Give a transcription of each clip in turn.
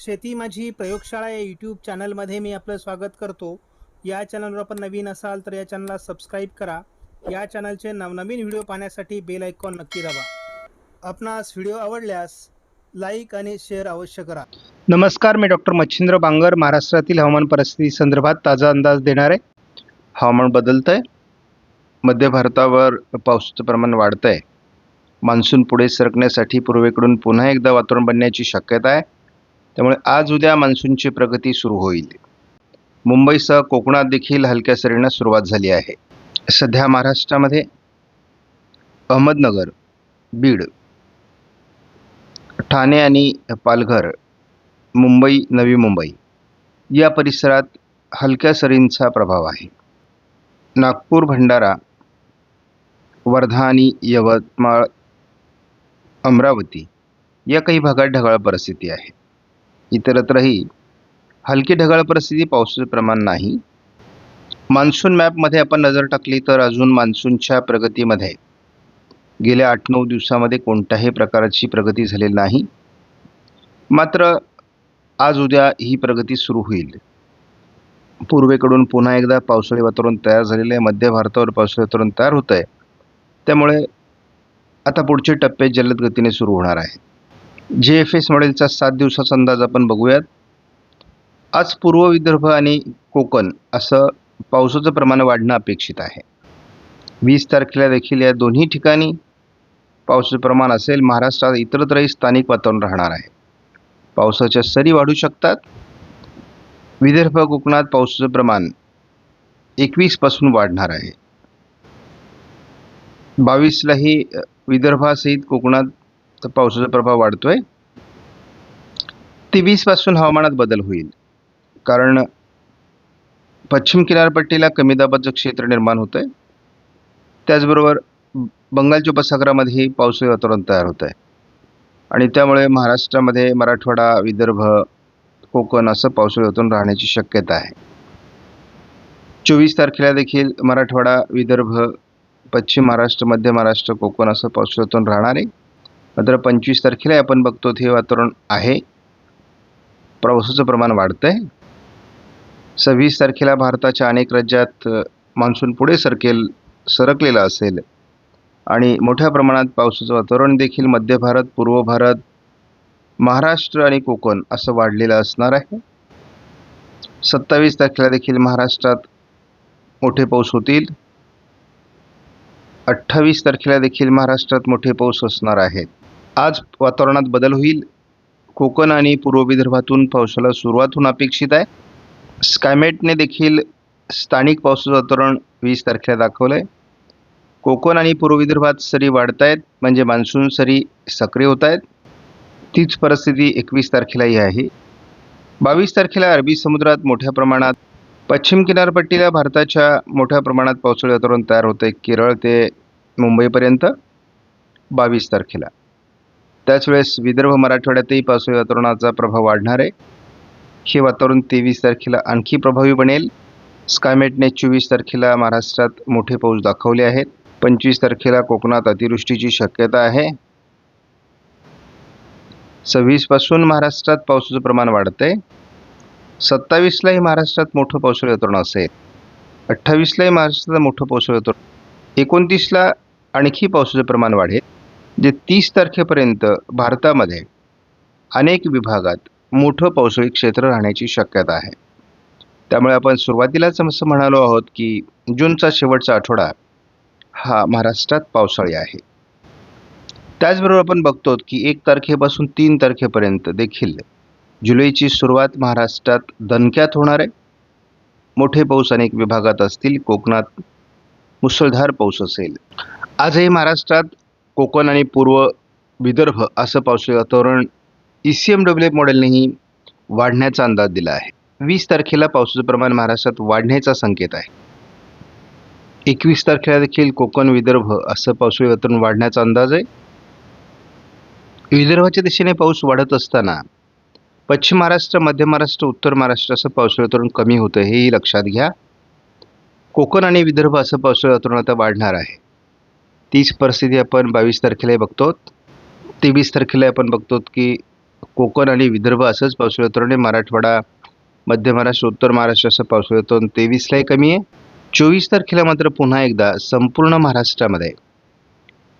शेती माझी प्रयोगशाळा या यूट्यूब चॅनलमध्ये मी आपलं स्वागत करतो. या चॅनलवर आपण नवीन असाल तर या चॅनलला सबस्क्राईब करा. या चॅनलचे नवनवीन व्हिडिओ पाहण्यासाठी बेल आयकॉन नक्की दाबा. आपणास व्हिडिओ आवडल्यास लाईक आणि शेअर अवश्य करा. नमस्कार मी डॉक्टर मच्छिंद्र बांगर महाराष्ट्रातील हवामान परिस्थिती संदर्भात ताजा अंदाज देणार. आहे हवामान बदलतं आहे मध्य भारतावर पावसाचं प्रमाण वाढतं आहे मान्सून पुढे सरकण्यासाठी पूर्वेकडून पुन्हा एकदा वातावरण बनण्याची शक्यता आहे. त्यामुळे आज उद्या मान्सूनची प्रगती सुरू होईल. मुंबईसह कोकणात देखील हलक्या सरीनं सुरुवात झाली आहे. सध्या महाराष्ट्रामध्ये अहमदनगर बीड ठाणे आणि पालघर मुंबई नवी मुंबई या परिसरात हलक्या सरींचा प्रभाव आहे. नागपूर भंडारा वर्धा आणि यवतमाळ अमरावती या काही भागात ढगाळ परिस्थिती आहे. इतरत्रही हलकी ढगाळ परिस्थिती पावसाचं प्रमाण नाही. मान्सून मॅपमध्ये आपण नजर टाकली तर अजून मान्सूनच्या प्रगतीमध्ये गेल्या आठ नऊ दिवसामध्ये कोणत्याही प्रकारची प्रगती झालेली नाही. मात्र आज उद्या ही प्रगती सुरू होईल. पूर्वेकडून पुन्हा एकदा पावसाळी वातावरण तयार झालेलं आहे. मध्य भारतावर पावसाळी वातावरण तयार होतं आहे त्यामुळे आता पुढचे टप्पे जलद गतीने सुरू होणार आहे जे एफ एस मॉडेलचा सात दिवसाचा अंदाज आपण बघूयात. आज पूर्व विदर्भ आणि कोकण असं पावसाचं प्रमाण वाढणं अपेक्षित आहे. वीस तारखेला देखील या दोन्ही ठिकाणी पावसाचं प्रमाण असेल महाराष्ट्रात इतरत्रही स्थानिक वातावरण राहणार आहे. पावसाच्या सरी वाढू शकतात. विदर्भ कोकणात पावसाचं प्रमाण एकवीसपासून वाढणार आहे. बावीसलाही विदर्भासहित कोकणात तर पावसाचा प्रभाव वाढतोय. तेवीसपासून हवामानात बदल होईल. कारण पश्चिम किनारपट्टीला कमी दाबाचं क्षेत्र निर्माण होतं आहे त्याचबरोबर बंगालच्या उपसागरामध्येही पावसाळी वातावरण तयार होतं आहे आणि त्यामुळे महाराष्ट्रामध्ये मराठवाडा विदर्भ कोकण असं पावसाळी वातावरण राहण्याची शक्यता आहे. चोवीस तारखेला देखील मराठवाडा विदर्भ पश्चिम महाराष्ट्र मध्य महाराष्ट्र कोकण असं पावसाळी वातावरण राहणार आहे. मात्र पंचवीस तारखेला आपण बघतो हे वातावरण आहे. पावसाचं प्रमाण वाढतं आहे सव्वीस तारखेला भारताच्या अनेक राज्यात मान्सून पुढे सरकेल सरकलेला असेल. आणि मोठ्या प्रमाणात पावसाचं वातावरण देखील मध्य भारत पूर्व भारत महाराष्ट्र आणि कोकण असं वाढलेलं असणार आहे. सत्तावीस तारखेला देखील महाराष्ट्रात मोठे पाऊस होतील. अठ्ठावीस तारखेला देखील महाराष्ट्रात मोठे पाऊस असणार आहेत. आज वातावरणात बदल होईल. कोकण आणि पूर्व विदर्भातून पावसाला सुरुवात होणं अपेक्षित आहे. स्कायमेटने देखील स्थानिक पावसाचं वातावरण वीस तारखेला दाखवलं आहे कोकण आणि पूर्व विदर्भात सरी वाढत आहेत म्हणजे मान्सून सरी सक्रिय होत आहेत तीच परिस्थिती एकवीस तारखेलाही आहे. बावीस तारखेला अरबी समुद्रात मोठ्या प्रमाणात पश्चिम किनारपट्टीला भारताच्या मोठ्या प्रमाणात पावसाळी वातावरण तयार होतं आहे केरळ ते मुंबईपर्यंत. बावीस तारखेला. त्याच वेळेस विदर्भ मराठवाड्यातही पावसाळी वातावरणाचा प्रभाव वाढणार आहे. हे वातावरण तेवीस तारखेला आणखी प्रभावी बनेल. स्कायमेटने चोवीस तारखेला महाराष्ट्रात मोठे पाऊस दाखवले आहेत. पंचवीस तारखेला कोकणात अतिवृष्टीची शक्यता आहे. सव्वीसपासून महाराष्ट्रात पावसाचं प्रमाण वाढते आहे सत्तावीसलाही महाराष्ट्रात मोठं पावसाळी वातावरण असेल. अठ्ठावीसलाही महाराष्ट्रात मोठं पावसाळी वातावरण. एकोणतीसला आणखी पावसाचं प्रमाण वाढेल. जे तीस तारखेपर्यंत भारतामध्ये अनेक विभागात मोठं पावसाळी क्षेत्र राहण्याची शक्यता आहे. त्यामुळे आपण सुरुवातीलाच असं म्हणालो आहोत की जूनचा शेवटचा आठवडा हा महाराष्ट्रात पावसाळी आहे. त्याचबरोबर आपण बघतो की एक तारखेपासून तीन तारखेपर्यंत देखील जुलैची सुरुवात महाराष्ट्रात दणक्यात होणार आहे. मोठे पाऊस अनेक विभागात असतील. कोकणात मुसळधार पाऊस असेल. आजही महाराष्ट्रात कोकण आणि पूर्व विदर्भ असं पावसाळी वातावरण E C M W F मॉडेलनेही वाढण्याचा अंदाज दिला आहे. वीस तारखेला पावसाचं प्रमाण महाराष्ट्रात वाढण्याचा संकेत आहे. एकवीस तारखेला देखील कोकण विदर्भ असं पावसाळी वातावरण वाढण्याचा अंदाज आहे. विदर्भाच्या दिशेने पाऊस वाढत असताना पश्चिम महाराष्ट्र मध्य महाराष्ट्र उत्तर महाराष्ट्र असं पावसाळी वातावरण कमी होतं हेही लक्षात घ्या. कोकण आणि विदर्भ असं पावसाळी वातावरण आता वाढणार आहे. तीच परिस्थिती आपण बावीस तारखेलाही बघतो. तेवीस तारखेला आपण बघतो की कोकण आणि विदर्भ असंच पावसाळी वातावरण आणि मराठवाडा मध्य महाराष्ट्र उत्तर महाराष्ट्र असं पावसाळी आणि तेवीसलाही कमी आहे. चोवीस तारखेला मात्र पुन्हा एकदा संपूर्ण महाराष्ट्रामध्ये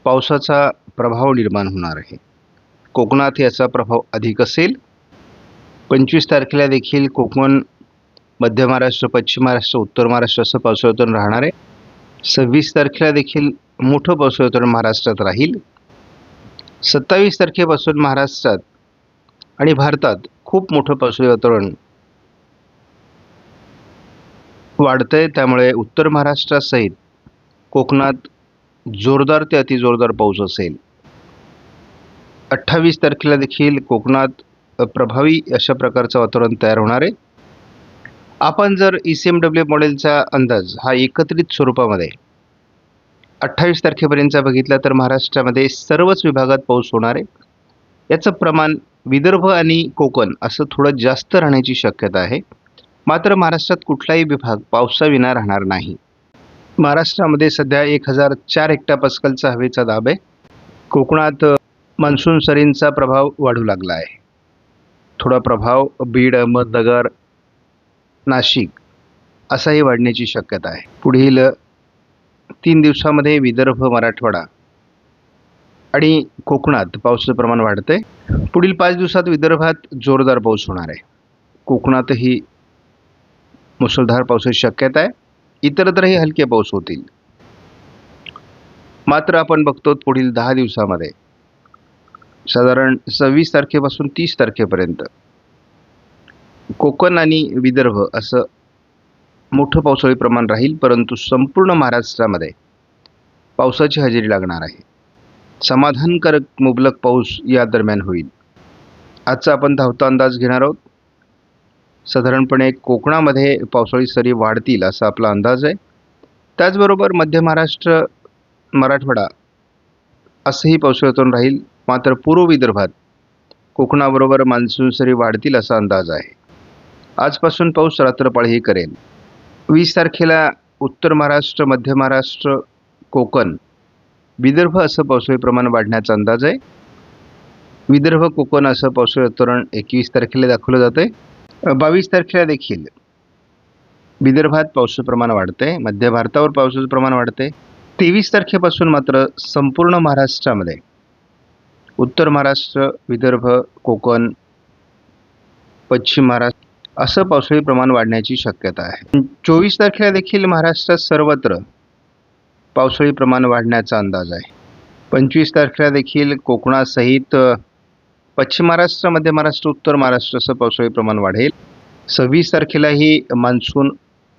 पावसाचा प्रभाव निर्माण होणार आहे. कोकणात याचा प्रभाव अधिक असेल. पंचवीस तारखेला देखील कोकण मध्य महाराष्ट्र पश्चिम महाराष्ट्र उत्तर महाराष्ट्र असं पावसाळ्यातून राहणार आहे. सव्वीस तारखेला देखील मोठं पावसाळी महाराष्ट्रात राहील. सत्तावीस तारखेपासून महाराष्ट्रात आणि भारतात खूप मोठं पावसाळी वातावरण वाढतंय. त्यामुळे उत्तर महाराष्ट्रासहित कोकणात जोरदार ते अतिजोरदार पाऊस असेल. अठ्ठावीस तारखेला देखील कोकणात प्रभावी अशा प्रकारचं वातावरण तयार होणार आहे. आपण जर ई सी एम डब्ल्यू मॉडेलचा अंदाज हा एकत्रित स्वरूपामध्ये अठ्ठावीस तारखेपर्यंतचा बघितला तर महाराष्ट्रामध्ये सर्वच विभागात पाऊस होणार आहे. याचं प्रमाण विदर्भ आणि कोकण असं थोडं जास्त राहण्याची शक्यता आहे. मात्र महाराष्ट्रात कुठलाही विभाग पावसाविना राहणार नाही. महाराष्ट्रामध्ये सध्या एक हजार चार हेक्टापास्कलचा हवेचा दाब आहे. कोकणात मान्सून सरींचा प्रभाव वाढू लागला आहे. थोडा प्रभाव बीड अहमदनगर नाशिक असाही वाढण्याची शक्यता आहे. पुढील तीन दिवसामध्ये विदर्भ मराठवाडा आणि कोकणात पावसाचं प्रमाण वाढतंय. पुढील पाच दिवसात विदर्भात जोरदार पाऊस होणार आहे. कोकणातही मुसळधार पावसाची शक्यता आहे. इतरत्रही हलके पाऊस होतील. मात्र आपण बघतो पुढील दहा दिवसामध्ये साधारण सव्वीस तारखेपासून तीस तारखेपर्यंत कोकण आणि विदर्भ असं मोठं पावसाळी प्रमाण राहील परंतु संपूर्ण महाराष्ट्रामध्ये पावसाची हजेरी लागणार आहे. समाधानकारक मुबलक पाऊस या दरम्यान होईल. आजचा आपण धावता अंदाज घेणार आहोत. साधारणपणे कोकणामध्ये पावसाळी सरी वाढतील असा आपला अंदाज आहे. त्याचबरोबर मध्य महाराष्ट्र मराठवाडा असंही पावसाळ्यातून राहील मात्र पूर्व विदर्भात कोकणाबरोबर मान्सून सरी वाढतील असा अंदाज आहे. आजपासून पाऊस रात्रपाळीही करेल. वीस तारखेला उत्तर महाराष्ट्र मध्य महाराष्ट्र कोकण. विदर्भ असं पावसाळी प्रमाण वाढण्याचा अंदाज आहे. विदर्भ कोकण असं पावसाळी वातावरण एकवीस तारखेला दाखवलं जातं आहे बावीस तारखेला देखील विदर्भात पावसाचं प्रमाण वाढतंय. मध्य भारतावर पावसाचं प्रमाण वाढतंय. तेवीस तारखेपासून मात्र संपूर्ण महाराष्ट्रामध्ये उत्तर महाराष्ट्र विदर्भ कोकण पश्चिम महाराष्ट्र असं पावसाळी प्रमाण वाढण्याची शक्यता आहे. चोवीस तारखेला देखील महाराष्ट्रात सर्वत्र पावसाळी प्रमाण वाढण्याचा अंदाज आहे. पंचवीस तारखेला देखील कोकणासहित पश्चिम महाराष्ट्र मध्य महाराष्ट्र उत्तर महाराष्ट्र असं पावसाळी प्रमाण वाढेल. सव्वीस तारखेलाही मान्सून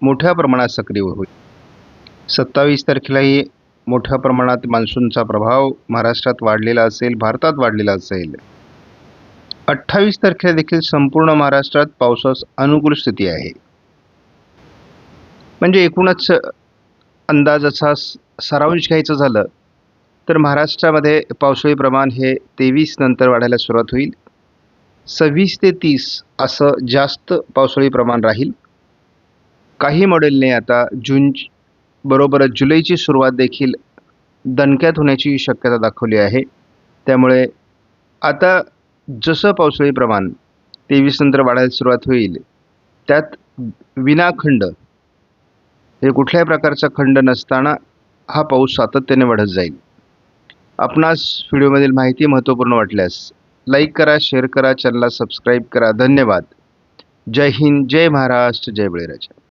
मोठ्या प्रमाणात सक्रिय होईल. सत्तावीस तारखेलाही मोठ्या प्रमाणात मान्सूनचा प्रभाव महाराष्ट्रात वाढलेला असेल भारतात वाढलेला असेल. अठ्ठावीस तारखेला देखील संपूर्ण महाराष्ट्रात पावसास अनुकूल स्थिती आहे. म्हणजे एकूणच अंदाज असा सारांश घ्यायचं झालं तर महाराष्ट्रामध्ये पावसाळी प्रमाण हे तेवीस नंतर वाढायला सुरुवात होईल. सव्वीस ते तीस असं जास्त पावसाळी प्रमाण राहील. काही मॉडेलने आता जून बरोबरच जुलैची सुरुवात देखील दणक्यात होण्याची शक्यता दाखवली आहे. त्यामुळे आता जसं पावसाळी प्रमाण तेवीस नंतर वाढायला सुरुवात होईल त्यात विनाखंड हे कुठल्याही प्रकारचा खंड नसताना हा पाऊस सातत्याने वाढत जाईल. आपणास व्हिडिओमधील माहिती महत्त्वपूर्ण वाटल्यास लाईक करा शेअर करा चॅनलला सबस्क्राईब करा. धन्यवाद. जय हिंद जय महाराष्ट्र जय बळीराजा.